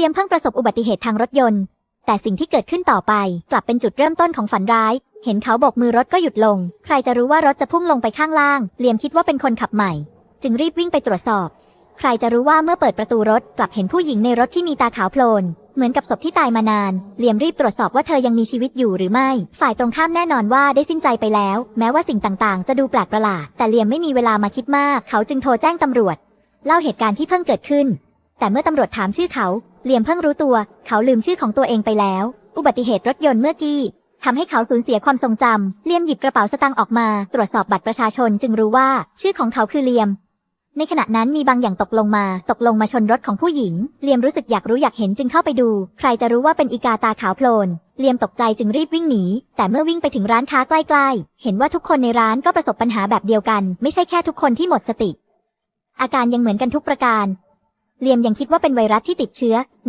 ลียมเพิ่งประสบอุบัติเหตุทางรถยนต์ แต่สิ่งที่เกิดขึ้นต่อไป กลับเป็นจุดเริ่มต้นของฝันร้าย เห็นเขาโบกมือรถก็หยุดลง ใครจะรู้ว่ารถจะพุ่งลงไปข้างล่าง เลียมคิดว่าเป็นคนขับใหม่ จึงรีบวิ่งไปตรวจสอบ ใครจะรู้ว่าเมื่อเปิดประตูรถกลับเห็นผู้หญิงในรถที่มีตาขาวโพลน เหมือนกับศพที่ตายมานาน เลียมรีบตรวจสอบว่าเธอยังมีชีวิตอยู่หรือไม่ ฝ่ายตรงข้ามแน่นอนว่าได้สิ้นใจไปแล้ว แม้ว่าสิ่งต่างๆ จะดูแปลกประหลาด แต่เลียมไม่มีเวลามาคิดมาก เขาจึงโทรแจ้งตำรวจ เล่าเหตุการณ์ที่เพิ่งเกิดขึ้น แต่เมื่อตำรวจถามชื่อเขา เลียมเพิ่งรู้ตัว เขาลืมชื่อของตัวเองไปแล้ว อุบัติเหตุรถยนต์เมื่อกี้ทำให้เขาสูญเสียความทรงจำเลียมหยิบกระเป๋าสตางค์ออกมา ตรวจสอบบัตรประชาชนจึงรู้ว่า ชื่อของเขาคือเลียม ในขณะนั้นมีบางอย่างตกลงมา ตกลงมาชนรถของผู้หญิง เลียมรู้สึกอยากรู้อยากเห็นจึงเข้าไปดู ใครจะรู้ว่าเป็นอีกาตาขาวโพลน เลียมตกใจจึงรีบวิ่งหนี แต่เมื่อวิ่งไปถึงร้านค้าใกล้ๆ เห็นว่าทุกคนในร้านก็ประสบปัญหาแบบเดียวกัน ไม่ใช่แค่ทุกคนที่หมดสติ อาการยังเหมือนกันทุกประการ เลียมยังคิดว่าเป็นไวรัสที่ติดเชื้อใน